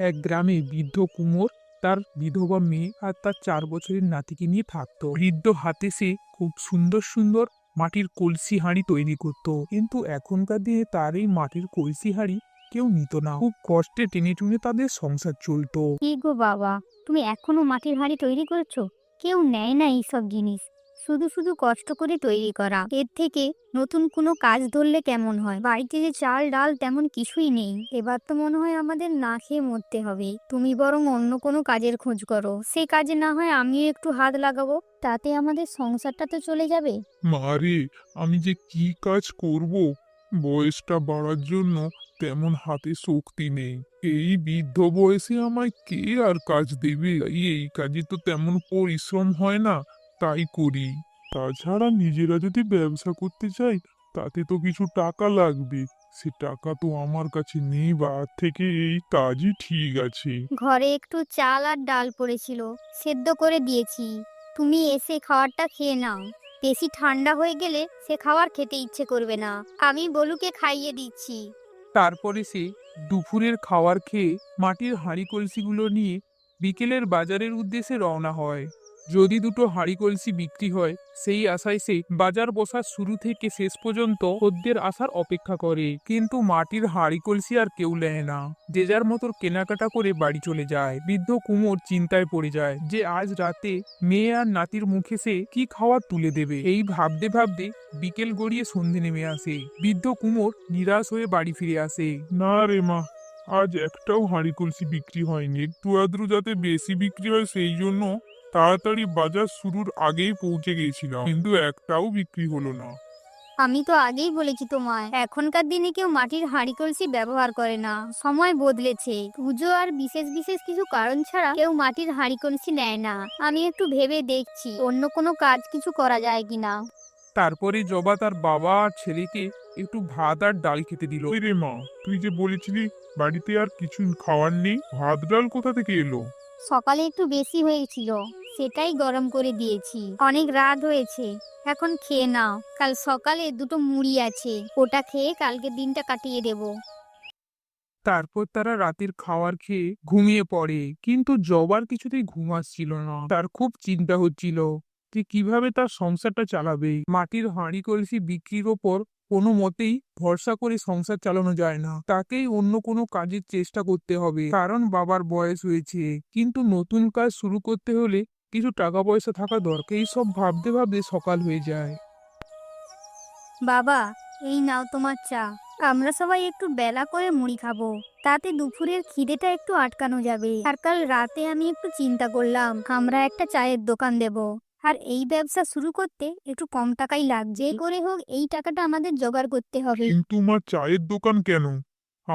এক গ্রামে বৃদ্ধ কুমোর, তার বিধবা মেয়ে আর তার চার বছরের নাতিকে নিয়ে থাকতো। বৃদ্ধ হাতে সে খুব সুন্দর সুন্দর মাটির কলসি হাঁড়ি তৈরি করত। কিন্তু এখনকার দিনে তার এই মাটির কলসি হাঁড়ি কেউ নিত না। খুব কষ্টে টেনে টুনে তাদের সংসার চলতো। কি গো বাবা, তুমি এখনও মাটির হাঁড়ি তৈরি করছ? কেউ নেয় না এইসব জিনিস। শুধু শুধু কষ্ট করে তৈরি করা। এর থেকে নতুন কোনো কাজ ধরলে কেমন হয়? বাড়িতে যে চাল, ডাল তেমন কিছুই নেই। এবার তো মনে হয় আমাদের না খেয়ে মরতে হবে। তুমি বরং অন্য কোনো কাজের খোঁজ করো। সেই কাজে না হয় আমিও একটু হাত লাগাবো। তাতে আমাদের সংসারটা তো চলে যাবে। মারে আমি যে কি কাজ করব? বয়সটা বাড়ার জন্য তেমন হাতে শক্তি নেই। এই বৃদ্ধ বয়সে আমায় কে আর কাজ দেবে? এই কাজে তো তেমন পরিশ্রম হয় না। তাই করি। তাছাড়া নিজেরা যদি ব্যবসা করতে চাই তাতে তো কিছু টাকা লাগবে। সে টাকা তো আমার কাছে নেই বা থেকে এই কাজই ঠিক আছে। ঘরে একটু চাল আর ডাল পড়েছিল সেদ্ধ করে দিয়েছি। তুমি এসে খাবারটা খেয়ে নাও। বেশি ঠান্ডা হয়ে গেলে সে খাবার খেতে ইচ্ছে করবে না। আমি বলুকে খাইয়ে দিচ্ছি। তারপরে সে দুপুরের খাবার খেয়ে মাটির হাঁড়ি কলসিগুলো নিয়ে বিকেলের বাজারের উদ্দেশ্যে রওনা হয়। যদি দুটো হাঁড়ি কলসি বিক্রি হয়, সেই আশায় সে বাজার বসার শুরু থেকে শেষ পর্যন্ত খদ্দের আসার অপেক্ষা করে। কিন্তু মাটির হাঁড়ি কলসি আর কেউ নেয় না। যে যার মতো কেনাকাটা করে বাড়ি চলে যায়। বৃদ্ধ কুমোর চিন্তায় পড়ে যায় যে আজ রাতে মেয়ে আর নাতির মুখে সে কি খাবার তুলে দেবে। এই ভাবতে ভাবতে বিকেল গড়িয়ে সন্ধে নেমে আসে। বৃদ্ধ কুমোর নিরাশ হয়ে বাড়ি ফিরে আসে। না রে মা, আজ একটাও হাঁড়ি কলসি বিক্রি হয়নি। একটু আদ্রু যাতে বেশি বিক্রি হয় সেই জন্য তাড়াতাড়ি বাজার শুরুর আগেই পৌঁছে গিয়েছিলাম কিন্তু একটাও বিক্রি হলো না। আমি তো আগেই বলেছি তোমায় এখনকার দিনে কেউ মাটির হাঁড়ি কলসি ব্যবহার করে না সময় বদলেছে। পুজো আর বিশেষ বিশেষ কিছু কারণ ছাড়া কেউ মাটির হাঁড়ি কলসি নেয় না। আমি একটু ভেবে দেখছি অন্য কোনো কাজ কিছু করা যায় কিনা। তারপরে জবা তার বাবা আর ছেলেকে একটু ভাত আর ডাল খেতে দিল। রে মা তুই যে বলেছিলি বাড়িতে আর কিছু খাওয়ার নেই ভাত ডাল কোথা থেকে এলো? সকালে একটু বেশি হয়েছিল। সেটাই গরম করে দিয়েছি। অনেক রাত হয়েছে। এখন খেয়ে নাও। কাল সকালে দুটো মুড়ি আছে। ওটা খেয়ে কালকে দিনটা কাটিয়ে দেবো। তারপর তারা রাতের খাবার খেয়ে ঘুমিয়ে পড়ে। কিন্তু জবার কিছুতেই ঘুম আসছিল না। তার খুব চিন্তা হচ্ছিল যে কীভাবে তার সংসারটা চালাবে। মাটির হাঁড়ি কলসি বিক্রির ওপর কোনো মতেই ভরসা করে সংসার চালানো যায় না। তাকেই অন্য কোনো কাজের চেষ্টা করতে হবে। কারণ বাবার বয়স হয়েছে। কিন্তু নতুন কাজ শুরু করতে হলে কিছু টাকা পয়সা থাকা দরকার এই সব ভাবতে ভাবতে সকাল হয়ে যায়। বাবা এই নাও তোমার চা। আমরা সবাই একটু বেলা করে মুড়ি খাব। তাতে দুপুরের খিদেটা একটু আটকানো যাবে। আর কাল রাতে আমি একটু চিন্তা করলাম আমরা একটা চায়ের দোকান দেব। আর এই ব্যবসা শুরু করতে একটু কম টাকাই লাগছে। যে করে হোক এই টাকাটা আমাদের জোগাড় করতে হবে। কিন্তু মা চায়ের দোকান কেন?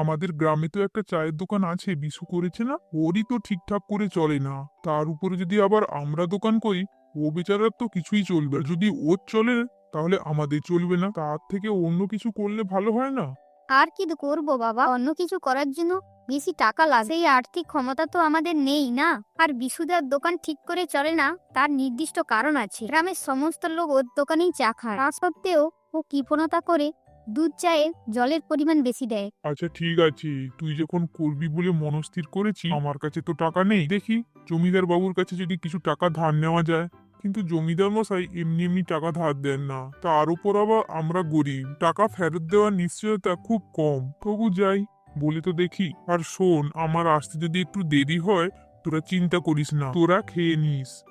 আমাদের গ্রামে তো একটা চায়ের দোকান আছে, বিশু করেছে না? ওরই তো ঠিকঠাক করে চলে না। তার উপরে যদি আবার আমরা দোকান করি, ও বেচারার তো কিছুই চলবে যদি ওর চলে, তাহলে আমাদের চলবে না। তার থেকে অন্য কিছু করলে ভালো হয় না? আর কি করব বাবা? অন্য কিছু করার জন্য বেশি টাকা লাগে। সেই আর্থিক ক্ষমতা তো আমাদের নেই না? আর বিশুদার দোকান ঠিক করে চলে না? তার নির্দিষ্ট কারণ আছে। গ্রামের সমস্ত লোক ওর দোকানেই চা খায়। তা সত্ত্বেও ও কৃপণতা করে দুধ চায়ে জলের পরিমাণ বেশি দেয়। আচ্ছা ঠিক আছে। তুই যখন করবি বলে মনস্থির করেছি আমার কাছে তো টাকা নেই। দেখি, জমিদার বাবুর কাছে যদি কিছু টাকা ধার নেওয়া যায়। কিন্তু জমিদার মশাই এমনি এমনি টাকা ধার দেন না। তার উপর আবার আমরা গরিব। টাকা ফেরত দেওয়ার নিশ্চয়তা খুব কম। তবু যাই, বলে তো দেখি, আর শোন, আমার আসতে যদি একটু দেরি হয়, তোরা চিন্তা করিস না, তোরা খেয়ে নিস।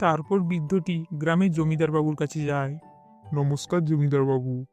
তারপর বৃদ্ধটি গ্রামের জমিদার বাবুর কাছে যায়। নমস্কার, জমিদার বাবু।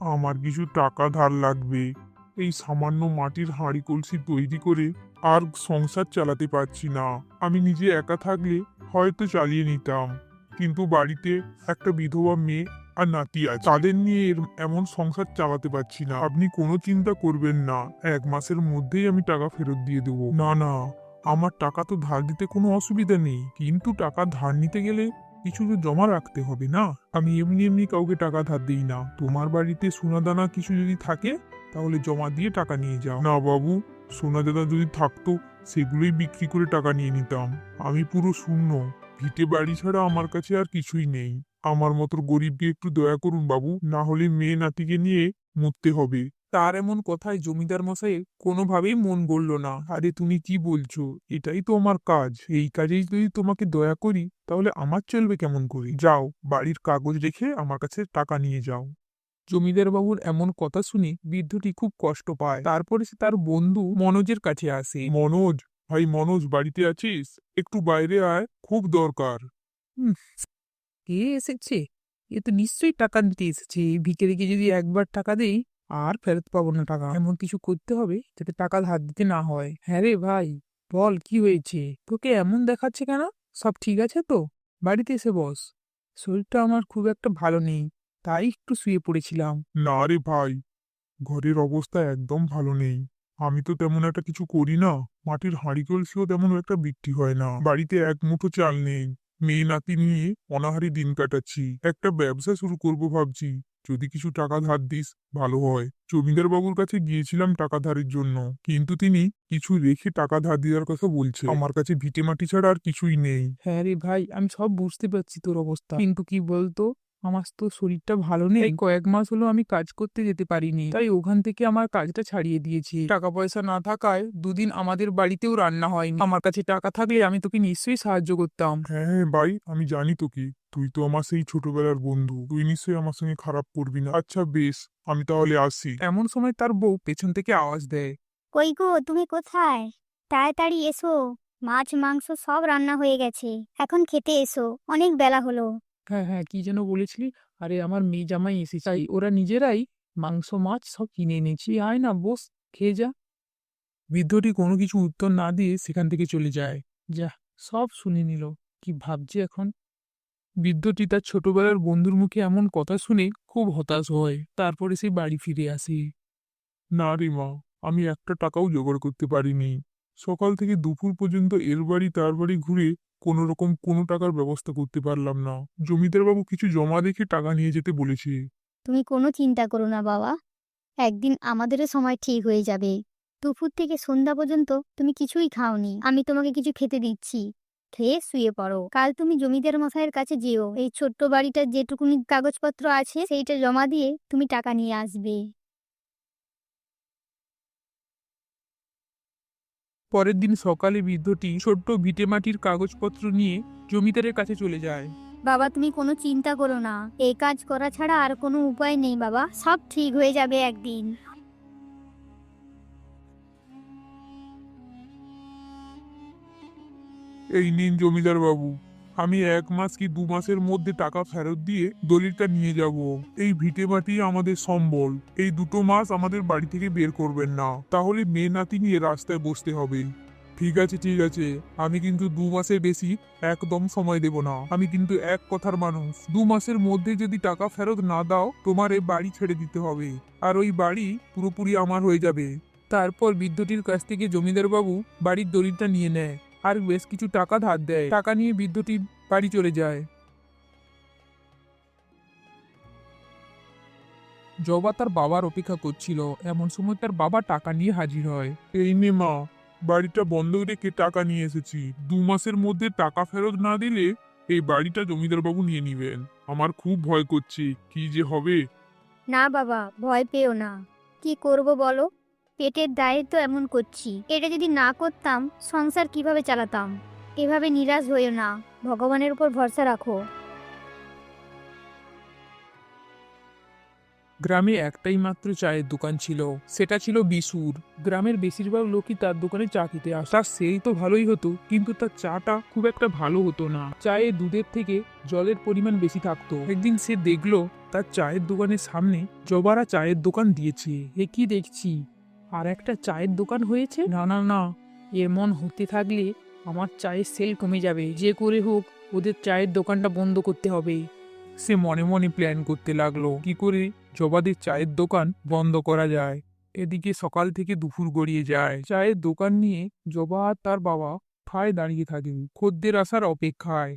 আমার কিছু টাকা ধার লাগবে। এই সামান্য মাটির হাঁড়ি কলসি তৈরি করে আর সংসার চালাতে পারছি না। আমি নিজে একা থাকলে হয়তো চালিয়ে নিতাম। কিন্তু বাড়িতে একটা বিধবা মেয়ে আর নাতি আছে। তাদের নিয়ে এমন সংসার চালাতে পারছি না। আপনি কোনো চিন্তা করবেন না। এক মাসের মধ্যেই আমি টাকা ফেরত দিয়ে দেবো। না না, আমার টাকা তো ধার দিতে কোনো অসুবিধা নেই। কিন্তু টাকা ধার নিতে গেলে কিছু তো জমা রাখতে হবে না? আমি এমনি এমনি কাউকে টাকা ধার দিই না। তোমার বাড়িতে সোনা দানা কিছু যদি থাকে, তাহলে জমা দিয়ে টাকা নিয়ে যাও। না বাবু সোনা দানা যদি থাকতো, সেগুলোই বিক্রি করে টাকা নিয়ে নিতাম। আমি পুরো শূন্য। ভিটে বাড়ি ছাড়া আমার কাছে আর কিছুই নেই। আমার মতো গরিবকে একটু দয়া করুন বাবু, না হলে মেয়ে নাতিকে নিয়ে মরতে হবে। তার এমন কথায় জমিদার মশাইয়ের কোনোভাবেই মন গড়ল না। আরে, তুমি কি বলছো? এটাই তো আমার কাজ। এই কাজেই যদি তোমাকে দয়া করি, তাহলে আমার চলবে কেমন করে? যাও, বাড়ির কাগজ রেখে আমার কাছে টাকা নিয়ে যাও। জমিদার বাবুর এমন কথা শুনে বৃদ্ধটি খুব কষ্ট পায়। তারপরে সে তার বন্ধু মনোজের কাছে আসে। মনোজ, ভাই মনোজ, বাড়িতে আছিস? একটু বাইরে আয়, খুব দরকার। কে এসেছে? এ তো নিশ্চয়ই টাকা নিতে এসেছে। এই ভিখারিকে যদি একবার টাকা দেই আর ফেরত পাবো না টাকা। এমন কিছু করতে হবে যাতে টাকা ধার দিতে না হয়। হ্যাঁ রে ভাই, বল কি হয়েছে? তোকে এমন দেখাচ্ছে কেন? সব ঠিক আছে তো? বাড়িতে এসে বস। শরীরটা আমার খুব একটা ভালো নেই, তাই একটু শুয়ে পড়েছিলাম। না রে ভাই, ঘরের অবস্থা একদম ভালো নেই। আমি তো তেমন একটা কিছু করি না। মাটির হাঁড়ি কলসিও তেমন একটা বিক্রি হয় না। বাড়িতে এক মুঠো চাল নেই। মেয়ে নাতি নিয়ে অনাহারি দিন কাটাচ্ছি। একটা ব্যবসা শুরু করব ভাবছি। যদি কিছু টাকা ধার দিস, ভালো হয়। জমিদার বাবুর কাছে গিয়েছিলাম টাকা ধারের জন্য। কিন্তু তিনি কিছু রেখে টাকা ধার দেওয়ার কথা বলছে। আমার কাছে ভিটে মাটি ছাড়া আর কিছুই নেই। হ্যাঁ রে ভাই, আমি সব বুঝতে পারছি তোর অবস্থা। কিন্তু কি বলতো? আমার তো শরীরটা ভালো নেই। এই কয়েক মাস হলো আমি কাজ করতে যেতে পারিনি। তাই ওখান থেকে আমার কাজটা ছাড়িয়ে দিয়েছি। টাকা পয়সা না থাকায় দুদিন আমাদের বাড়িতেও রান্না হয়নি। আমার কাছে টাকা থাকলে আমি তোকে নিশ্চয়ই সাহায্য করতাম। হ্যাঁ হ্যাঁ ভাই আমি জানি তো কি। তুই তো আমার সেই ছোটবেলার বন্ধু। তুই নিশ্চয়ই আমার সঙ্গে খারাপ করবি না। আচ্ছা বেশ আমি তাহলে আসি। এমন সময় তার বউ পেছন থেকে আওয়াজ দেয়। কই গো তুমি কোথায়? তাড়াতাড়ি এসো। মাছ মাংস সব রান্না হয়ে গেছে। এখন খেতে এসো। অনেক বেলা হলো। হ্যাঁ হ্যাঁ কি যেন বলেছিলি? আরে, আমার মেয়ে জামাই এসেছে। তাই ওরা নিজেরাই মাংস, মাছ সব কিনে এনেছি। আয় না, বস, খেয়ে যা। বৃদ্ধটি কোনো কিছু উত্তর না দিয়ে সেখান থেকে চলে যায়। যা, সব শুনে নিল। কি ভাবছে এখন? বৃদ্ধটি তার ছোটবেলার বন্ধুর মুখে এমন কথা শুনে খুব হতাশ হয়। তারপরে সে বাড়ি ফিরে আসে। না রে মা, আমি একটা টাকাও জোগাড় করতে পারিনি। সকাল থেকে দুপুর পর্যন্ত এর বাড়ি, তার বাড়ি ঘুরে কোনো রকম কোনো টাকার ব্যবস্থা করতে পারলাম না। জমিদার বাবু কিছু জমা রেখে টাকা নিয়ে যেতে বলেছে। তুমি কোনো চিন্তা করো না বাবা। একদিন আমাদেরও সময় ঠিক হয়ে যাবে। দুপুর থেকে সন্ধ্যা পর্যন্ত তুমি কিছুই খাওনি। আমি তোমাকে কিছু খেতে দিচ্ছি। খেয়ে শুয়ে পড়ো। কাল তুমি জমিদার মশাইয়ের কাছে যেও। এই ছোট্ট বাড়িটার যেটুকুনি কাগজপত্র আছে, সেইটা জমা দিয়ে তুমি টাকা নিয়ে আসবে। পরের দিন সকালে বৃদ্ধটি ছোট্ট ভিটে মাটির কাগজপত্র নিয়ে জমিদারের কাছে চলে যায়। বাবা তুমি কোনো চিন্তা করো না। এই কাজ করা ছাড়া আর কোনো উপায় নেই বাবা। সব ঠিক হয়ে যাবে একদিন। এই নিন জমিদার বাবু আমি এক মাস কি দু মাসের মধ্যে টাকা ফেরত দিয়ে দলিলটা নিয়ে যাব। এই ভিটে মাটি আমাদের সম্বল। এই দুটো মাস আমাদের বাড়ি থেকে বের করবেন না। তাহলে মেয়ে নাতি নিয়ে রাস্তায় বসতে হবে। ঠিক আছে ঠিক আছে। আমি কিন্তু দু মাসের বেশি একদম সময় দেব না। আমি কিন্তু এক কথার মানুষ। দু মাসের মধ্যে যদি টাকা ফেরত না দাও, তোমার এই বাড়ি ছেড়ে দিতে হবে। আর ওই বাড়ি পুরোপুরি আমার হয়ে যাবে। তারপর বৃদ্ধটির কাছ থেকে জমিদার বাবু বাড়ির দলিলটা নিয়ে নেয়। আর বেশ কিছু টাকা ধার দেয়। টাকা নিয়ে বৃদ্ধটি বাড়ি চলে যায়। জবা তার বাবার অপেক্ষা করছিল। এমন সময় তার বাবা টাকা নিয়ে হাজির হয়। এই নে মা বাড়িটা বন্ধক রেখে টাকা নিয়ে এসেছি। দু মাসের মধ্যে টাকা ফেরত না দিলে এই বাড়িটা জমিদার বাবু নিয়ে নিবেন। আমার খুব ভয় করছে। কি যে হবে? না বাবা ভয় পেও না। কি করব বলো? পেটের দায়ে তো এমন করছি। এটা যদি না করতাম, সংসার কীভাবে চালাতাম? এভাবে নিরাশ হইও না। ভগবানের উপর ভরসা রাখো। গ্রামে একটাই মাত্র চায়ের দোকান ছিল। সেটা ছিল বিশুর। গ্রামের বেশিরভাগ লোকই তার দোকানে চা খেতে আসে সেই তো ভালোই হতো, কিন্তু তার চাটা খুব একটা ভালো হতো না। চায়ে দুধের থেকে জলের পরিমাণ বেশি থাকতো। একদিন সে দেখল, তার চায়ের দোকানের সামনে জবারা চায়ের দোকান দিয়েছে। এ কি দেখছি? আর একটা চায়ের দোকান হয়েছে? না না না। এমন হতে থাকলে আমার চায়ের সেল কমে যাবে। যে করে হোক, ওদের চায়ের দোকানটা বন্ধ করতে হবে। সে মনে মনে প্ল্যান করতে লাগল। কি করে জবাদের চায়ের দোকান বন্ধ করা যায়? এদিকে সকাল থেকে দুপুর গড়িয়ে যায়। চায়ের দোকান নিয়ে জবা আর তার বাবা ঠায় দাঁড়িয়ে থাকে খদ্দের আসার অপেক্ষায়।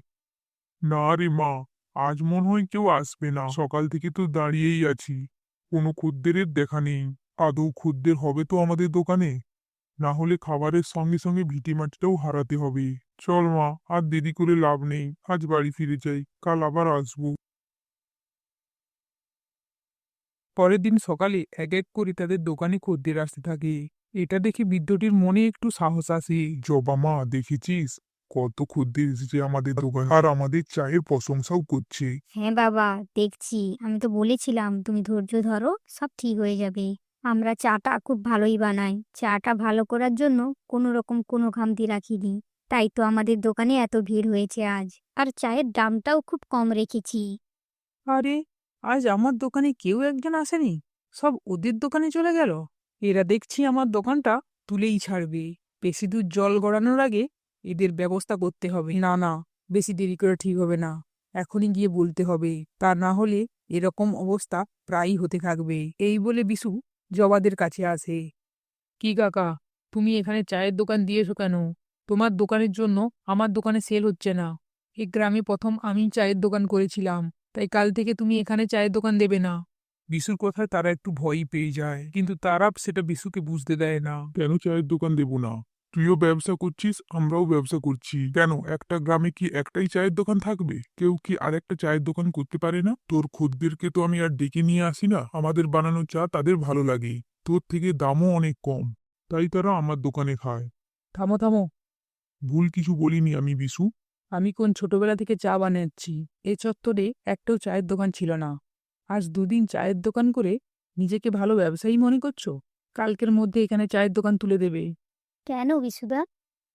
না রে মা, আজ মনে হয় কেউ আসবে না। সকাল থেকে তো দাঁড়িয়েই আছি। কোনো খদ্দেরের দেখা নেই। আদৌ খুদ্দের হবে তো আমাদের দোকানে? না হলে খাবারের সঙ্গে সঙ্গে ভিটে মাটিটাও হারাতে হবে। চল মা আর দেরি করে লাভ নেই। আজ বাড়ি ফিরে যাই। কাল আবার আসব। পরের দিন সকালে এক এক করে তাদের দোকানে খদ্দের আসতে থাকে। এটা দেখে বৃদ্ধটির মনে একটু সাহস আসে। জবা মা দেখেছিস? কত খদ্দের এসেছে আমাদের দোকানে। আর আমাদের চায়ের প্রশংসাও করছে। হ্যাঁ বাবা দেখছি। আমি তো বলেছিলাম তুমি ধৈর্য ধরো সব ঠিক হয়ে যাবে। আমরা চাটা খুব ভালোই বানাই। চাটা ভালো করার জন্য কোনো রকম কোনো খামতি রাখিনি। তাই তো আমাদের দোকানে এত ভিড় হয়েছে আজ। আর চায়ের দামটাও খুব কম রেখেছি। আরে, আজ আমার দোকানে কেউ একজন আসেনি? সব ওদের দোকানে চলে গেল? এরা দেখছি আমার দোকানটা তুলেই ছাড়বে। বেশি দূর জল গড়ানোর আগে এদের ব্যবস্থা করতে হবে। না না, বেশি দেরি করে ঠিক হবে না। এখনই গিয়ে বলতে হবে। তা না হলে এরকম অবস্থা প্রায়ই হতে থাকবে। এই বলে বিশু জবাদের কাছে আসে। কি কাকা তুমি এখানে চায়ের দোকান দিয়েছ কেন? তোমার দোকানের জন্য আমার দোকানে সেল হচ্ছে না। এ গ্রামে প্রথম আমি চায়ের দোকান করেছিলাম তাই কাল থেকে তুমি এখানে চায়ের দোকান দেবে না বিশুর কথায় তারা একটু ভয়ই পেয়ে যায় কিন্তু তারা সেটা বিশুকে বুঝতে দেয় না। কেন চায়ের দোকান দেব না? তুইও ব্যবসা করছিস আমরাও ব্যবসা করছি। কেন? একটা গ্রামে কি একটাই চায়ের দোকান থাকবে? কেউ কি আর একটা চায়ের দোকান করতে পারে না? তোর খদ্দেরকে তো আমি আর ডেকে নিয়ে আসি না। আমাদের বানানো চা তাদের ভালো লাগে। তোর থেকে দামও অনেক কম। তাই তারা আমার দোকানে খায়। থামো থামো। ভুল কিছু বলিনি আমি বিশু। আমি কোন ছোটবেলা থেকে চা বানাচ্ছি? এ চত্বরে একটাও চায়ের দোকান ছিল না। আজ দুদিন চায়ের দোকান করে নিজেকে ভালো ব্যবসায়ী মনে করছ? কালকের মধ্যে এখানে চায়ের দোকান তুলে দেবে। কেন বিশুদা?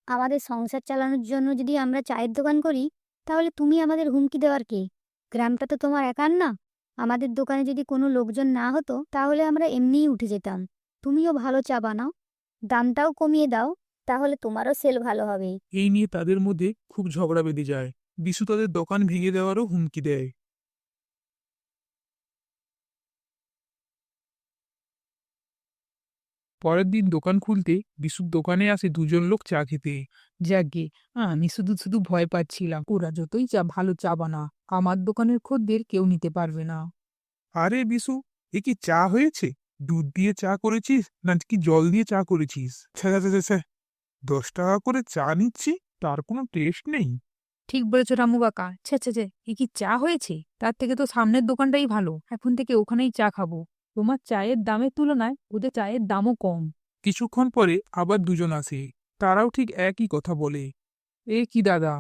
আমাদের সংসার চালানোর জন্য যদি আমরা চায়ের দোকান করি, তাহলে তুমি আমাদের হুমকি দেওয়ার কে? গ্রামটা তো তোমার একার না। আমাদের দোকানে যদি কোনো লোকজন না হতো, তাহলে আমরা এমনিই উঠে যেতাম। তুমিও ভালো চা বানাও। দামটাও কমিয়ে দাও, তাহলে তোমারও সেল ভালো হবে। এই নিয়ে তাদের মধ্যে খুব ঝগড়া বেঁধে যায়। বিশু তাদের দোকান ভেঙে দেওয়ারও হুমকি দেয়। পরের দিন দোকান খুলতে বিশুর দোকানে আসে দুজন লোক চা খেতে। যাকে আমি শুধু শুধু ভয় পাচ্ছিলাম। ওরা যতই চা ভালো চা বানা আমার দোকানের খদ্দের কেউ নিতে পারবে না। আরে বিশু এ কি চা হয়েছে? দুধ দিয়ে চা করেছিস না কি জল দিয়ে চা করেছিস। দশ টাকা করে চা নিচ্ছি তার কোনো টেস্ট নেই। ঠিক বলেছ রামু কাকা। ছে ছে ছে এ কি চা হয়েছে? তার থেকে তো সামনের দোকানটাই ভালো। এখন থেকে ওখানেই চা খাব। তোমার চায়ের দামের তুলনায় ওদের চায়ের দামও কম। কিছুক্ষণ পরে আবার দুজন আসে। তারাও ঠিক একই কথা বলে। এ কি দাদা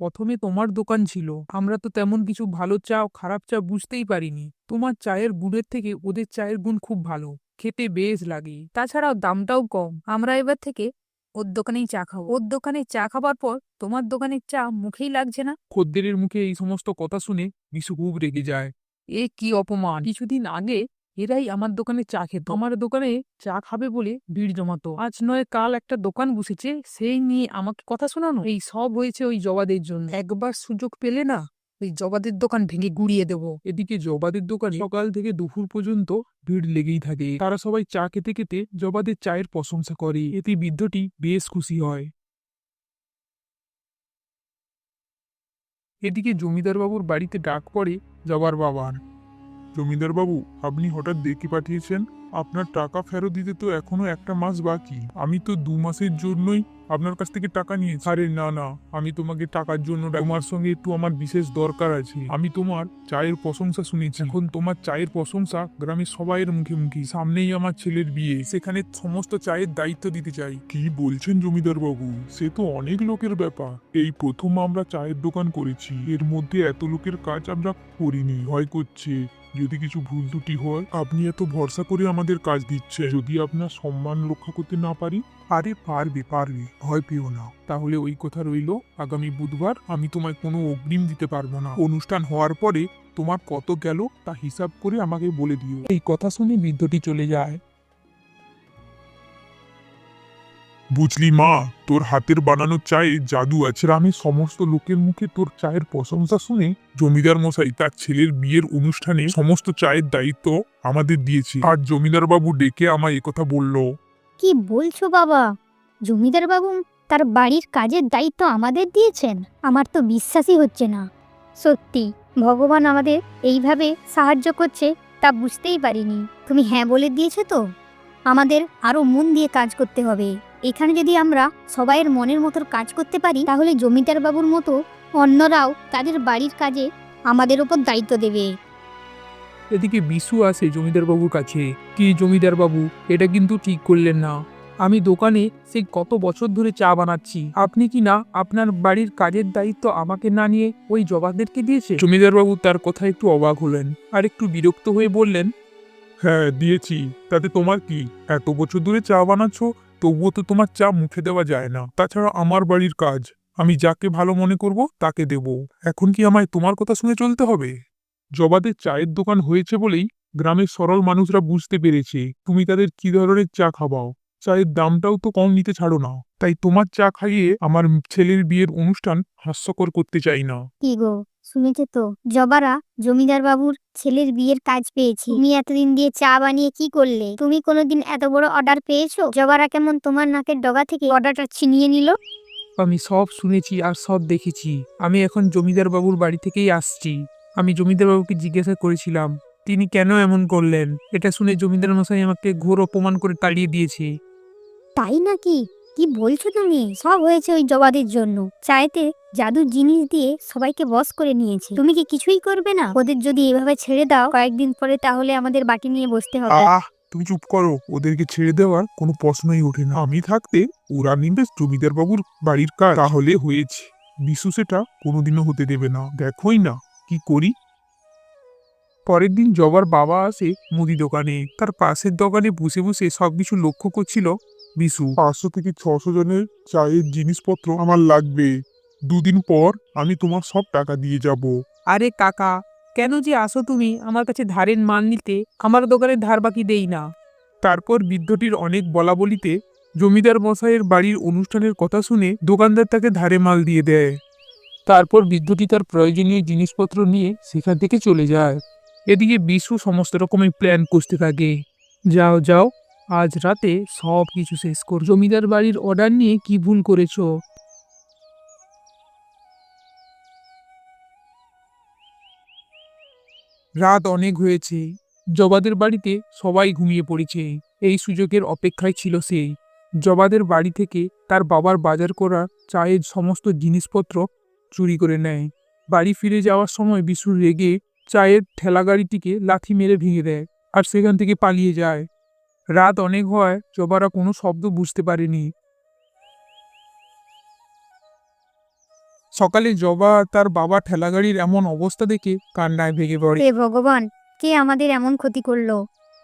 প্রথমে তোমার দোকান ছিল। আমরা তো তেমন কিছু ভালো চা ও খারাপ চা বুঝতেই পারিনি। তোমার চায়ের গুণের থেকে ওদের চায়ের গুণ খুব ভালো। খেতে বেশ লাগে। তাছাড়াও দামটাও কম। আমরা এবার থেকে ওর দোকানেই চা খাব। ওর দোকানে চা খাবার পর তোমার দোকানের চা মুখেই লাগছে না? খদ্দেরের মুখে এই সমস্ত কথা শুনে বিশু খুব রেগে যায়। এ কি অপমান? কিছুদিন আগে এরাই আমার দোকানে চা খেত। আমার দোকানে চা খাবে বলে ভিড় জমাতো। আজ নয়, কাল একটা দোকান বসেছে, সেই নিয়ে আমাকে কথা শোনানো। এই সব হয়েছে ওই জবাদের জন্য। একবার সুযোগ পেলে না, ওই জবাদের দোকান ভেঙে গুড়িয়ে দেব। এদিকে জবাদের দোকানে সকাল থেকে দুপুর পর্যন্ত ভিড় লেগেই থাকে। তারা সবাই চা খেতে খেতে জবাদের চায়ের প্রশংসা করে। এতে বৃদ্ধটি বেশ খুশি হয়। এদিকে জমিদারবাবুর বাড়িতে ডাক পড়ে জবার বাবার। জমিদার বাবু আপনি হঠাৎ ডেকে পাঠিয়েছেন? আপনার টাকা ফেরত দিতে তো এখনও একটা মাস বাকি। আমি তো দু মাসের জন্যই আপনার কাছ থেকে টাকা নিয়ে আরে না না, আমি তোমাকে টাকার জন্য তোমার সঙ্গে একটু আমার বিশেষ দরকার আছে। আমি তোমার চায়ের প্রশংসা শুনেছি। এখন তোমার চায়ের প্রশংসা গ্রামের সবাইয়ের মুখে মুখে। সামনেই আমার ছেলের বিয়ে। সেখানে সমস্ত চায়ের দায়িত্ব দিতে চাই। কি বলছেন জমিদার বাবু? সে তো অনেক লোকের ব্যাপার। এই প্রথম আমরা চায়ের দোকান করেছি। এর মধ্যে এত লোকের কাজ আমরা করিনি। ভয় করছে। যদি কিছু ভুল ত্রুটি হয়, আপনি এত ভরসা করে আমাদের কাজ দিচ্ছে যদি আপনার সম্মান রক্ষা করতে না পারি আরে পারবে পারবে, ভয় পেও না। তাহলে ওই কথা রইল, আগামী বুধবার আমি তোমায় কোনো অগ্রিম দিতে পারব না। অনুষ্ঠান হওয়ার পরে তোমার কত গেল তা হিসাব করে আমাকে বলে দিও। এই কথা শুনে বৃদ্ধটি চলে যায়। বুঝলি মা, তোর হাতের বানানো চায়ে জাদু আছে। গ্রামের সমস্ত লোকের মুখে তোর চায়ের প্রশংসা শুনে জমিদার মশাই তার ছেলের বিয়ের অনুষ্ঠানে সমস্ত চায়ের দায়িত্ব আমাদের দিয়েছে। আর জমিদার বাবু ডেকে আমায় একথা বলল। কি বলছো বাবা? জমিদার বাবু তার বাড়ির কাজের দায়িত্ব আমাদের দিয়েছেন। আমার তো বিশ্বাসই হচ্ছে না। সত্যি, ভগবান আমাদের এইভাবে সাহায্য করছে তা বুঝতেই পারিনি। তুমি হ্যাঁ বলে দিয়েছ তো? আমাদের আরও মন দিয়ে কাজ করতে হবে। এখানে যদি আমরা সবাইয়ের মনের মতো কাজ করতে পারি, তাহলে জমিদার বাবুর মতো অন্যরাও তাদের বাড়ির কাজে আমাদের ওপর দায়িত্ব দেবে। এদিকে বিশু আসে জমিদার বাবুর কাছে। কি জমিদার বাবু, এটা কিন্তু ঠিক করলেন না। আমি দোকানে সেই কত বছর ধরে চা বানাচ্ছি। আপনি কি না আপনার বাড়ির কাজের দায়িত্ব আমাকে না নিয়ে ওই জবাবদেরকে দিয়েছে জমিদার বাবু তার কথা একটু অবাক হলেন আর একটু বিরক্ত হয়ে বললেন হ্যাঁ দিয়েছি। তাতে তোমার কি? এত বছর ধরে চা বানাচ্ছ, তবুও তো তোমার চা মুখে দেওয়া যায় না। তাছাড়া আমার বাড়ির কাজ, আমি যাকে ভালো মনে করব তাকে দেব। এখন কি আমায় তোমার কথা শুনে চলতে হবে? জবাদের চায়ের দোকান হয়েছে বলেই গ্রামের সরল মানুষরা বুঝতে পেরেছে। তুমি তাদের কি ধরনের চা খাওয়াও? চায়ের দামটাও তো কম নিতে ছাড়ো না। তাই তোমার চা খাইয়ে আমার ছেলের বিয়ের অনুষ্ঠান হাস্যকর করতে চাই না। কি গো শুনেছে তো? জবারা জমিদার বাবুর ছেলের বিয়ের কাজ পেয়েছি। তুমি এতদিন দিয়ে চা বানিয়ে কি করলে? তুমি কোনোদিন এত বড় অর্ডার পেয়েছ? জবারা কেমন তোমার নাকের ডগা থেকে অর্ডারটা ছিনিয়ে নিল? আমি সব শুনেছি আর সব দেখেছি। আমি এখন জমিদার বাবুর বাড়ি থেকেই আসছি। আমি জমিদার বাবুকে জিজ্ঞাসা করেছিলাম তিনি কেন এমন করলেন? এটা শুনে জমিদার মশাই আমাকে ঘোর অপমান করে তাড়িয়ে দিয়েছে। তাই নাকি? কি বলছো তুমি? সব হয়েছে ওই জবাদের জন্য। চাইতে জাদুর জিনিস দিয়ে সবাইকে বস করে নিয়েছে। তুমি কি কিছুই করবে না? ওদের যদি এভাবে ছেড়ে দাও কয়েকদিন পরে তাহলে আমাদের বাটি নিয়ে বসতে হবে। আহ তুমি চুপ করো। ওদেরকে ছেড়ে দেওয়ার কোনো প্রশ্নই ওঠে না। আমি থাকতে ওরা নিবে জমিদার বাবুর বাড়ির কাজ। তাহলে হয়েছে। বিশু সেটা কোনোদিনও হতে দেবে না। দেখোই না। কি করি? পরের দিন জবার বাবা আসে মুদি দোকানে। তার পাশের দোকানে বসে বসে সবকিছু লক্ষ্য করছিল বিশু। পাঁচশো থেকে ছশো জনের চায়ের জিনিসপত্র আমার লাগবে। দুদিন পর আমি তোমার সব টাকা দিয়ে যাব। আরে কাকা কেন যে আসো তুমি আমার কাছে ধারের মাল নিতে আমার দোকানে ধার বাকি দেই না। তারপর বৃদ্ধটির অনেক বলা বলিতে জমিদার মশাইয়ের বাড়ির অনুষ্ঠানের কথা শুনে দোকানদার তাকে ধারে মাল দিয়ে দেয়। তারপর বৃদ্ধটি তার প্রয়োজনীয় জিনিসপত্র নিয়ে সেখান থেকে চলে যায়। এদিকে বিশু সমস্ত রকমের প্ল্যান করতে থাকে। যাও যাও, আজ রাতে সব কিছু শেষ কর। জমিদার বাড়ির অর্ডার নিয়ে কি ভুল করেছ? রাত অনেক হয়েছে। জবাদের বাড়িতে সবাই ঘুমিয়ে পড়েছে। এই সুযোগের অপেক্ষায় ছিল সে জবাদের বাড়ি থেকে তার বাবার বাজার করা চায়ের সমস্ত জিনিসপত্র চুরি করে নেয়। বাড়ি ফিরে যাওয়ার সময় বিশু রেগে চায়ের ঠেলা গাড়িটিকে লাথি মেরে ভেঙে দেয় আর সেখান থেকে পালিয়ে যায়। রাত অনেক হয়, জবারা কোনো শব্দ বুঝতে পারেনি। সকালে জবা তার বাবা ঠেলাগাড়ির এমন অবস্থা দেখে কান্নায় ভেঙে পড়ে। হে ভগবান, কে আমাদের এমন ক্ষতি করল?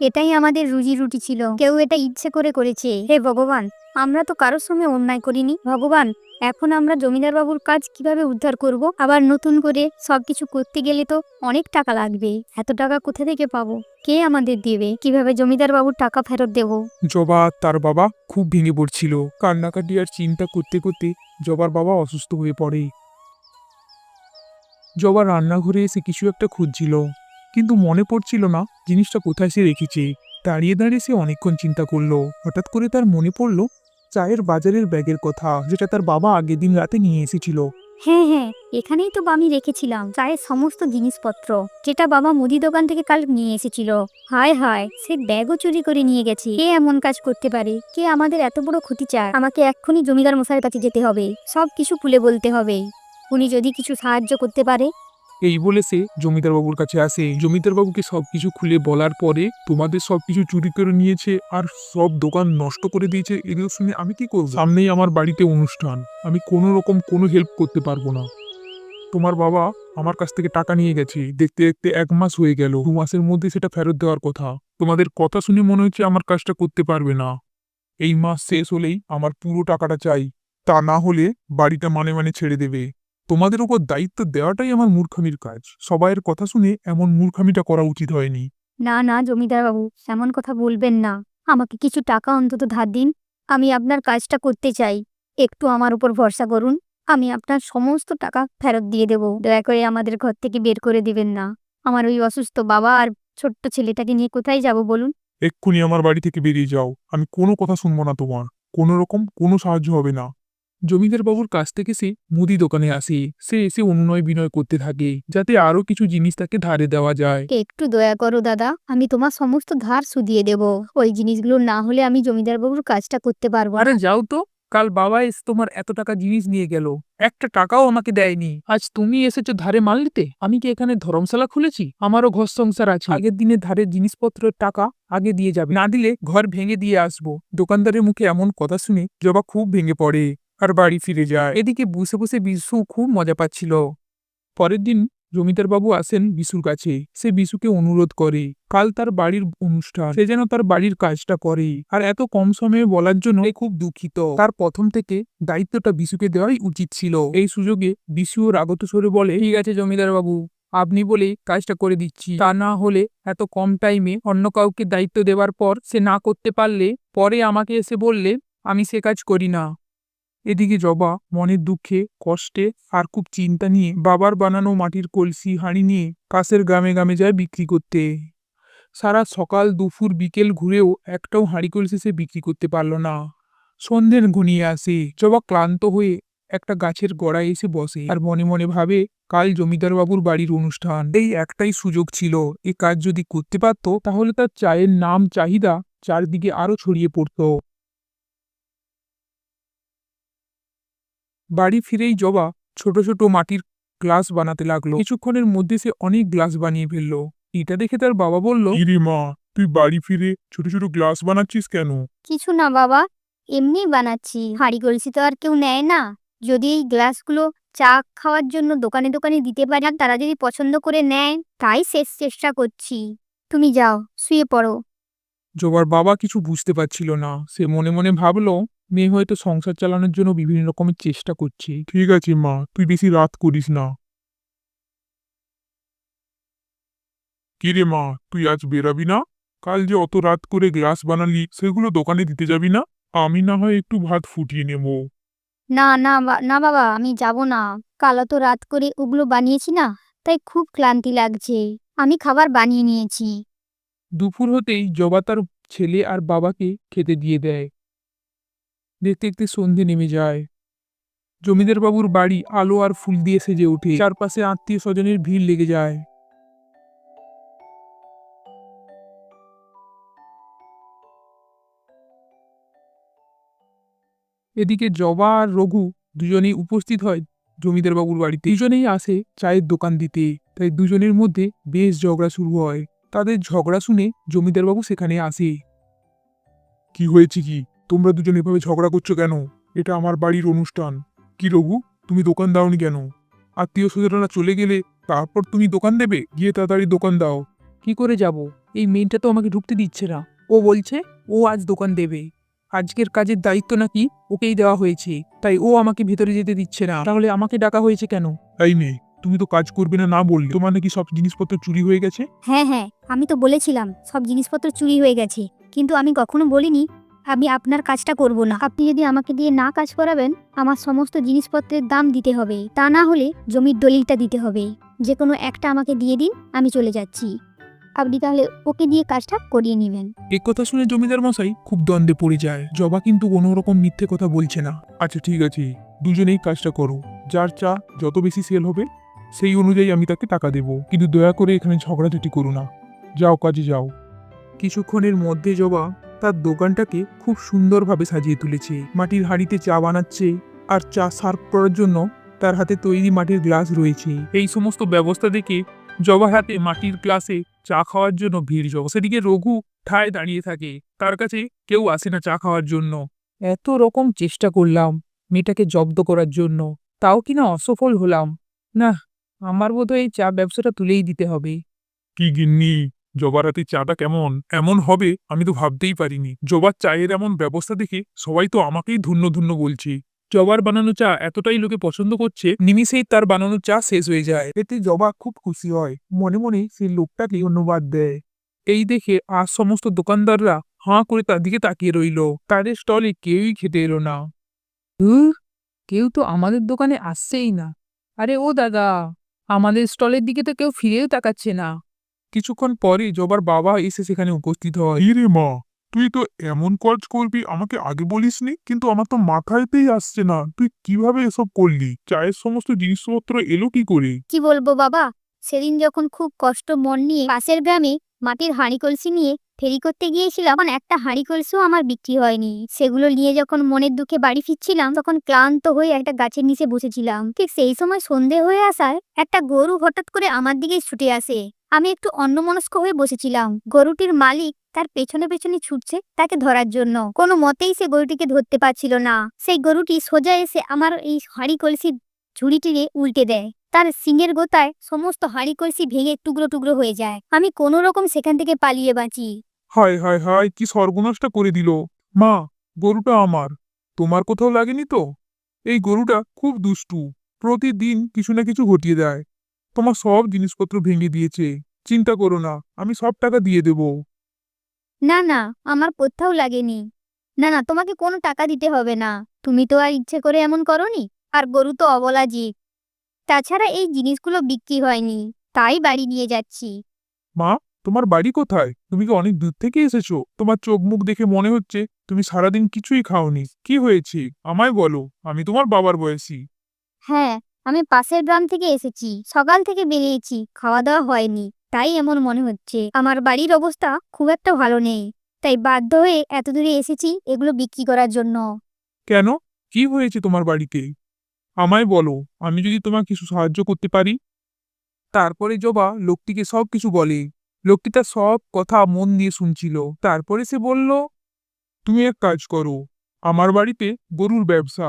এটাই আমাদের রুজি রুটি ছিল। কেউ এটা ইচ্ছে করে করেছে। হে ভগবান, আমরা তো কারোর সঙ্গে অন্যায় করিনি। ভগবান এখন আমরা জমিদার বাবুর কাজ কীভাবে উদ্ধার করব? আবার নতুন করে সবকিছু করতে গেলে তো অনেক টাকা লাগবে। এত টাকা কোথা থেকে পাবো? কে আমাদের দেবে? কীভাবে জমিদার বাবুর টাকা ফেরত দেবো? জবা তার বাবা খুব ভেঙে পড়ছিল। কান্নাকাটি আর চিন্তা করতে করতে জবার বাবা অসুস্থ হয়ে পড়ে। জবা রান্নাঘরে এসে কিছু একটা খুঁজছিল। কিন্তু মনে পড়ছিল না জিনিসটা কোথায় সে রেখেছে। দাঁড়িয়ে দাঁড়িয়ে সে অনেকক্ষণ চিন্তা করল। হঠাৎ করে তার মনে পড়ল চায়ের বাজারের ব্যাগের কথা যেটা তার বাবা আগের দিন রাতে নিয়ে এসেছিল। হ্যাঁ হ্যাঁ এখানেই তো আমি রেখেছিলাম চায়ের সমস্ত জিনিসপত্র, যেটা বাবা মুদি দোকান থেকে কাল নিয়ে এসেছিল। হায় হায়, সে ব্যাগও চুরি করে নিয়ে গেছে। কে এমন কাজ করতে পারে? কে আমাদের এত বড় ক্ষতি চায় আমাকে এক্ষুনি জমিদার মশাইয়ের কাছে যেতে হবে। সব কিছু খুলে বলতে হবে। উনি যদি কিছু সাহায্য করতে পারে এই বলে সে জমিদার বাবুর কাছে আসে, জমিদার বাবুকে সবকিছু খুলে বলার পরে তোমাদের সবকিছু চুরি করে নিয়েছে আর সব দোকান নষ্ট করে দিয়েছে, এগুলো শুনে আমি কি করব? সামনেই আমার বাড়িতে অনুষ্ঠান, আমি কোনো রকম কোনো হেল্প করতে পারব না। তোমার বাবা আমার কাছ থেকে টাকা নিয়ে গেছে, দেখতে দেখতে এক মাস হয়ে গেল, দু মাসের মধ্যে সেটা ফেরত দেওয়ার কথা। তোমাদের কথা শুনে মনে হচ্ছে আমার কাজটা করতে পারবে না। এই মাস শেষ হলেই আমার পুরো টাকাটা চাই, তা না হলে বাড়িটা মানে মানে ছেড়ে দেবে। তোমাদের উপর দায়িত্ব দেওয়াটাই আমার মূর্খামির কাজ। সবাইয়ের কথা শুনে এমন মূর্খামিটা করা উচিত হয়নি। না না জমিদার বাবু এমন কথা বলবেন না। আমাকে কিছু টাকা অন্তত ধার দিন। আমি আপনার কাজটা করতে চাই। একটু আমার উপর ভরসা করুন। আমি আপনার সমস্ত টাকা ফেরত দিয়ে দেব। দয়া করে আমাদের ঘর থেকে বের করে দিবেন না। আমার ওই অসুস্থ বাবা আর ছোট্ট ছেলেটাকে নিয়ে কোথায় যাব বলুন? এক্ষুনি আমার বাড়ি থেকে বেরিয়ে যাও। আমি কোনো কথা শুনব না তোমার। কোনো রকম কোনো সাহায্য হবে না। জমিদার বাবুর কাছ থেকে সে মুদি দোকানে আসে। সে এসে অনুনয় বিনয় করতে থাকে যাতে আরও কিছু জিনিস তাকে ধারে দেওয়া যায়। একটু দয়া করো দাদা আমি তোমার সমস্ত ধার শুধিয়ে দেব। ওই জিনিসগুলো না হলে আমি জমিদার বাবুর কাজটা করতে পারব আরে যাও তো কাল বাবা এসে তোমার এত টাকা জিনিস নিয়ে গেল। একটা টাকাও আমাকে দেয়নি। আজ তুমি এসেছ ধারে মাল নিতে? আমি কি এখানে ধর্মশালা খুলেছি? আমারও ঘর সংসার আছে। আগের দিনে ধারে জিনিসপত্রের টাকা আগে দিয়ে যাবে। না দিলে ঘর ভেঙে দিয়ে আসব। দোকানদারের মুখে এমন কথা শুনে জবা খুব ভেঙে পড়ে। আর বাড়ি ফিরে যায়। এদিকে বসে বসে বিশু খুব মজা পাচ্ছিল। পরের দিন জমিদার বাবু আসেন বিশুর কাছে। সে বিশুকে অনুরোধ করে, কাল তার বাড়ির অনুষ্ঠান, সে যেন তার বাড়ির কাজটা করে। আর এত কম সময়ে বলার জন্য খুব দুঃখিত। তার প্রথম থেকে দায়িত্বটা বিশুকে দেওয়াই উচিত ছিল। এই সুযোগে বিশু রাগত স্বরে বলে, ঠিক আছে জমিদার বাবু, আপনি বলে কাজটা করে দিচ্ছি। তা না হলে এত কম টাইমে অন্য কাউকে দায়িত্ব দেওয়ার পর সে না করতে পারলে পরে আমাকে এসে বললে আমি সে কাজ করি না। এদিকে জবা মনের দুঃখে, কষ্টে আর খুব চিন্তা নিয়ে বাবার বানানো মাটির কলসি, হাঁড়ি নিয়ে কাছের গ্রামে গ্রামে যায় বিক্রি করতে। সারা সকাল দুপুর বিকেল ঘুরেও একটাও হাঁড়ি কলসি সে বিক্রি করতে পারল না। সন্ধ্যের ঘনিয়ে আসে, জবা ক্লান্ত হয়ে একটা গাছের গোড়ায় এসে বসে আর মনে মনে ভাবে, কাল জমিদার বাবুর বাড়ির অনুষ্ঠান। এই একটাই সুযোগ ছিল, এ কাজ যদি করতে পারত, তাহলে তার চায়ের নাম চাহিদা চারদিকে আরও ছড়িয়ে পড়তো। বাড়ি ফিরেই জবা ছোট ছোট মাটির গ্লাস বানাতে লাগল। কিছুক্ষণের মধ্যে সে অনেক গ্লাস বানিয়ে ফেলল। এটা দেখে তার বাবা বলল ইরে মা তুই বাড়ি ফিরে ছোট ছোট গ্লাস বানাচ্ছিস কেন? কিছু না বাবা এমনি বানাচ্ছি। হাঁড়ি কলসি তো আর কেউ নেয় না। যদি এই গ্লাসগুলো চা খাওয়ার জন্য দোকানে দোকানে দিতে পারি আর তারা যদি পছন্দ করে নেয় তাই শেষ চেষ্টা করছি। তুমি যাও শুয়ে পড়ো। জবার বাবা কিছু বুঝতে পারছিল না। সে মনে মনে ভাবলো মেয়ে হয়তো সংসার চালানোর জন্য বিভিন্ন রকমের চেষ্টা করছে। ঠিক আছে মা তুই বেশি রাত করিস না। কিরে মা তুই আজ বেরাবি না? কাল যে অত রাত করে গ্লাস বানালি সেগুলো দোকানে দিতে যাবি না? আমি না হয় একটু ভাত ফুটিয়ে নেব। না না বা- না বাবা আমি যাব না। কাল অত রাত করে ওগুলো বানিয়েছি না তাই খুব ক্লান্তি লাগছে। আমি খাবার বানিয়ে নিয়েছি। দুপুর হতেই জবা তার ছেলে আর বাবাকে খেতে দিয়ে দেয়। দেখতে দেখতে সন্ধে নেমে যায়। জমিদার বাবুর বাড়ি আলো আর ফুল দিয়ে সেজে ওঠে। চারপাশে আত্মীয় স্বজনের ভিড় লেগে যায়। এদিকে জবা আর রঘু দুজনেই উপস্থিত হয় জমিদার বাবুর বাড়িতে। দুজনেই আসে চায়ের দোকান দিতে। তাই দুজনের মধ্যে বেশ ঝগড়া শুরু হয়। তাদের ঝগড়া শুনে জমিদার বাবু সেখানে আসে। কি হয়েছে কি? তোমরা দুজন এভাবে ঝগড়া করছ কেন? এটা আমার বাড়ির অনুষ্ঠান। কি রঘু তুমি দোকান দাওনি কেন? আত্মীয় স্বজনরা চলে গেলে তারপর তুমি দোকান দেবে? গিয়ে তাড়াতাড়ি দোকান দাও। কি করে যাব? এই মেয়েটা তো আমাকে ঢুকতে দিচ্ছে না। ও বলছে ও আজ দোকান দেবে। আজকের কাজের দায়িত্ব নাকি ওকেই দেওয়া হয়েছে। তাই ও আমাকে ভেতরে যেতে দিচ্ছে না। তাহলে আমাকে ডাকা হয়েছে কেন? এই মেয়ে তুমি তো কাজ করবে না না বললে। তোমার নাকি সব জিনিসপত্র চুরি হয়ে গেছে? হ্যাঁ হ্যাঁ আমি তো বলেছিলাম সব জিনিসপত্র চুরি হয়ে গেছে। কিন্তু আমি কখনো বলিনি আমি আপনার কাজটা করব না। আপনি যদি আমাকে দিয়ে না কাজ করাবেন, আমার সমস্ত জিনিসপত্রের দাম দিতে হবে। তা না হলে জমির দলিলটা দিতে হবে। যে কোনো একটা আমাকে দিয়ে দিন, আমি চলে যাচ্ছি। আপনি তাহলে ওকে দিয়ে কাজটা করিয়ে নেবেন। এই কথা শুনে জমিদার মশাই খুব দ্বন্দ্বে পড়ে যায়। জবা কিন্তু কোনো রকম মিথ্যে কথা বলছে না। আচ্ছা ঠিক আছে, দুজনেই কাজটা করো। যার চা যত বেশি সেল হবে, সেই অনুযায়ী আমি তাকে টাকা দেব। কিন্তু দয়া করে এখানে ঝগড়াঝাটি করো না। যাও, কাজে যাও। কিছুক্ষণের মধ্যে জবা তার দোকানটাকে খুব সুন্দরভাবে সাজিয়ে তুলেছে। মাটির হাঁড়িতে চা বানাচ্ছে আর চা সার্ভ করার জন্য তার হাতে তৈরি মাটির গ্লাস রয়েছে। এই সমস্ত ব্যবস্থা দেখে জবার হাতে মাটির গ্লাসে চা খাওয়ার জন্য ভিড় জবা সেদিকে রঘু ঠায় দাঁড়িয়ে থাকে। তার কাছে কেউ আসে না চা খাওয়ার জন্য। এত রকম চেষ্টা করলাম মেয়েটাকে জব্দ করার জন্য। তাও কিনা অসফল হলাম। না আমার বোধ এই চা ব্যবসাটা তুলেই দিতে হবে। কি গিন্নি জবার হাতে চাটা কেমন? এমন হবে? আমি তো ভাবতেই পারিনি। জবার চায়ের এমন ব্যবস্থা দেখে সবাই তো আমাকেই ধন্য ধন্য বলছি। জবার বানানো চা এতটাই লোকে পছন্দ করছে, নিমিষেই তার বানানো চা শেষ হয়ে যায়। এতে জবা খুব খুশি হয়। মনে মনে সেই লোকটাকে ধন্যবাদ দেয়। এই দেখে আজ সমস্ত দোকানদাররা হাঁ করে তার দিকে তাকিয়ে রইল। তাদের স্টলে কেউই খেতে এলো না। কেউ তো আমাদের দোকানে আসছেই না। আরে ও দাদা, আমাদের স্টলের দিকে তো কেউ ফিরেও তাকাচ্ছে না। কিছুক্ষণ পরে জবার বাবা এসে সেখানে উপস্থিত হয়। এই রে মা, তুই তো এমন কাজ করবি, আমাকে আগে বলিসনি? কিন্তু আমার তো মাথায়তেই আসছে না। তুই কীভাবে এসব করলি? চায়ের সমস্ত জিনিসপত্র এলো কি করে? কি বলব বাবা, সেদিন যখন খুব কষ্ট মন নিয়ে পাশের গ্রামে মাটির হাঁড়ি কলসি নিয়ে ফেরি করতে গিয়েছিলাম, তখন একটা হাঁড়ি কলসিও আমার বিক্রি হয়নি। সেগুলো নিয়ে যখন মনের দুঃখে বাড়ি ফিরছিলাম, তখন ক্লান্ত হয়ে একটা গাছের নিচে বসেছিলাম। ঠিক সেই সময় সন্ধে হয়ে আসায় একটা গরু হঠাৎ করে আমার দিকে ছুটে আসে। আমি একটু অন্যমনস্ক হয়ে বসেছিলাম। গরুটির মালিক তার পেছনে পেছনে ছুটছে তাকে ধরার জন্য। কোনো মতেই সে গরুটিকে ধরতে পারছিল না। সেই গরুটি সোজা এসে আমার এই হাঁড়ি কলসির ঝুড়িটিকে উল্টে দেয়। তার সিংহের গোতায় সমস্ত হাঁড়ি কলসি ভেঙে টুকরো টুকরো হয়ে যায়। আমি কোনো রকম সেখান থেকে পালিয়ে বাঁচি। হায় হায় হায়, কি সর্বনাশটা করে দিল। মা, গরুটা আমার। তোমার কোথাও লাগেনি তো? এই গরুটা খুব দুষ্টু। প্রতিদিন কিছু না কিছু ঘটিয়ে দেয়। তোমার সব জিনিসপত্র ভেঙে দিয়েছে। চিন্তা করো না আমি সব টাকা দিয়ে দেব। না না আমার কোথাও লাগেনি। না না তোমাকে কোনো টাকা দিতে হবে না। তুমি তো আর ইচ্ছে করে এমন করনি আর গরু তো অবলা জীব। তাছাড়া এই জিনিসগুলো বিক্রি হয়নি তাই বাড়ি নিয়ে যাচ্ছি। মা তোমার বাড়ি কোথায়? তুমি কি অনেক দূর থেকে এসেছ? তোমার চোখ মুখ দেখে মনে হচ্ছে তুমি সারাদিন কিছুই খাওনি। কি হয়েছে? আমায় বলো আমি তোমার বাবার বয়সী। হ্যাঁ আমি পাশের গ্রাম থেকে এসেছি, সকাল থেকে বেরিয়েছি খাওয়া দাওয়া হয়নি, তাই এমন মনে হচ্ছে। আমার বাড়ির অবস্থা খুব একটা ভালো নেই, তাই বাধ্য হয়ে এত দূরে এসেছি এগুলো বিক্রি করার জন্য। কেন? কি হয়েছে তোমার বাড়িতে? আমায় বলো, আমি যদি তোমার কিছু সাহায্য করতে পারি? তারপরে জবা লোকটিকে সব কিছু বলে। লোকটি তার সব কথা মন দিয়ে শুনছিল। তারপরে সে বলল, তুমি এক কাজ করো, আমার বাড়িতে গরুর ব্যবসা।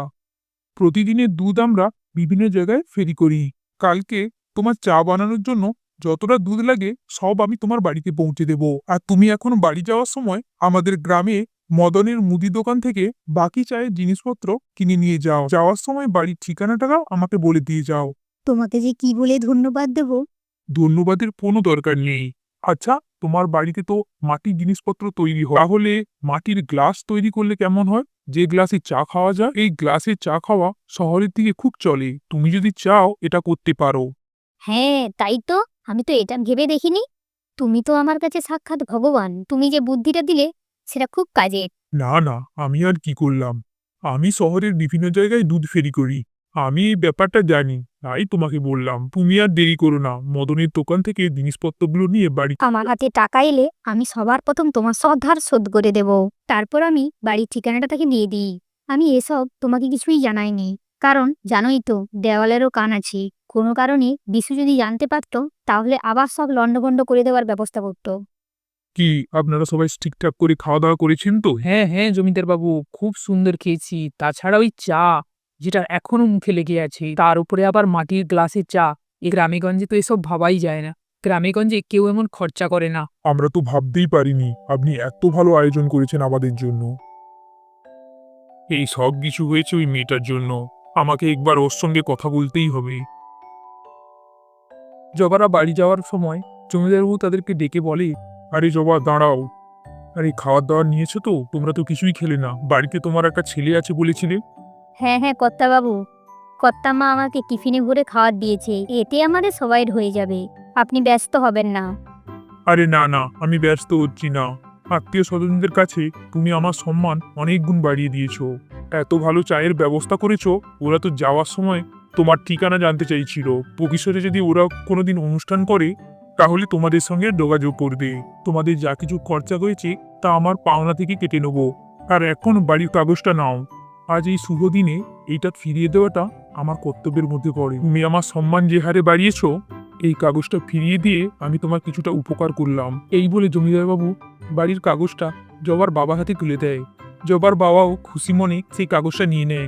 প্রতিদিনের দুধ আমরা বিভিন্ন জায়গায় ফেরি করি। কালকে তোমার চা বানানোর জন্য যতটা দুধ লাগে সব আমি তোমার বাড়িতে পৌঁছে দেব। আর তুমি এখন বাড়ি যাওয়ার সময় আমাদের গ্রামে মদনের মুদি দোকান থেকে বাকি চায়ের জিনিসপত্র কিনে নিয়ে যাও। যাওয়ার সময় বাড়ির ঠিকানাটা আমাকে বলে দিয়ে যাও। তোমাকে যে কি বলে ধন্যবাদ দেব? ধন্যবাদের কোনো দরকার নেই। আচ্ছা তোমার বাড়িতে তো মাটির জিনিসপত্র তৈরি হয়। তাহলে মাটির গ্লাস তৈরি করলে কেমন হয়? যে গ্লাসে চা খাওয়া যায় এই গ্লাসে চা খাওয়া শহরের দিকে খুব চলে। তুমি যদি চাও এটা করতে পারো। হ্যাঁ তাই তো। আমি তো এটা ভেবে দেখিনি। তুমি তো আমার কাছে সাক্ষাৎ ভগবান। তুমি যে বুদ্ধিটা দিলে সেটা খুব কাজের। না না আমি আর কি করলাম? আমি শহরের বিভিন্ন জায়গায় দুধ ফেরি করি। আমি এই ব্যাপারটা জানি তাই তোমাকে বললাম। তুমি আর দেরি করো না। মদনের দোকান থেকে জিনিসপত্রগুলো নিয়ে বাড়ি আমার হাতে টাকা এলে আমি সবার প্রথম তোমার সব ধার শোধ করে দেব। তারপর আমি বাড়ির ঠিকানাটা তাকে দিয়ে দিই। আমি এসব তোমাকে কিছুই জানাইনি। কারণ জানোই তো দেওয়ালেরও কান আছে। কোনো কারণে বিশু যদি জানতে পারতো তাহলে আবার সব লণ্ডভণ্ড করে দেওয়ার ব্যবস্থা করতো। কি আপনারা সবাই ঠিকঠাক করে খাওয়া দাওয়া করেছেন তো? হ্যাঁ হ্যাঁ জমিদার বাবু খুব সুন্দর খেয়েছি। তাছাড়া ওই চা। যেটা এখনও মুখে লেগে আছে। তার উপরে আবার মাটির গ্লাসের চা। এই গ্রামেগঞ্জে তো এসব ভাবাই যায় না। গ্রামেগঞ্জে কেউ এমন খরচা করে না। আমরা তো ভাবতেই পারিনি আপনি এত ভালো আয়োজন করেছেন আমাদের জন্য। এই সব কিছু হয়েছে ওই মেয়েটার জন্য। আমাকে একবার ওর সঙ্গে কথা বলতেই হবে। জবারা বাড়ি যাওয়ার সময় জমিদারবাবু তাদেরকে ডেকে বলে আরে জবা দাঁড়াও। আরে খাওয়ার দাওয়ার নিয়েছো তো? তোমরা তো কিছুই খেলে না। বাড়িতে তোমার একটা ছেলে আছে বলেছিলে? হ্যাঁ হ্যাঁ কর্তাবাবু। কর্তামা আমাকে টিফিনে ভরে খাবার দিয়েছে। এতে আমাদের সবাই হয়ে যাবে। আপনি ব্যস্ত হবেন না। আরে না না, আমি ব্যস্ত হচ্ছি না। আত্মীয় স্বজনদের কাছে তুমি আমার সম্মান অনেক গুণ বাড়িয়ে দিয়েছ। এত ভালো চায়ের ব্যবস্থা করেছ, ওরা তো যাওয়ার সময় তোমার ঠিকানা জানতে চাইছিল। ভবিষ্যতে যদি ওরা কোনোদিন অনুষ্ঠান করে, তাহলে তোমাদের সঙ্গে যোগাযোগ করবে। তোমাদের যা কিছু খরচা হয়েছে, তা আমার পাওনা থেকে কেটে নেব। আর এখন বাড়ির কাগজটা নাও। আজ এই শুভ দিনে এইটা ফিরিয়ে দেওয়াটা আমার কর্তব্যের মধ্যে পড়ে। তুমি আমার সম্মান যে হারে বাড়িয়েছ, এই কাগজটা ফিরিয়ে দিয়ে আমি তোমার কিছুটা উপকার করলাম। এই বলে জমিদারবাবু বাড়ির কাগজটা জবার বাবা হাতে তুলে দেয়। জবার বাবাও খুশি মনে সেই কাগজটা নিয়ে নেয়।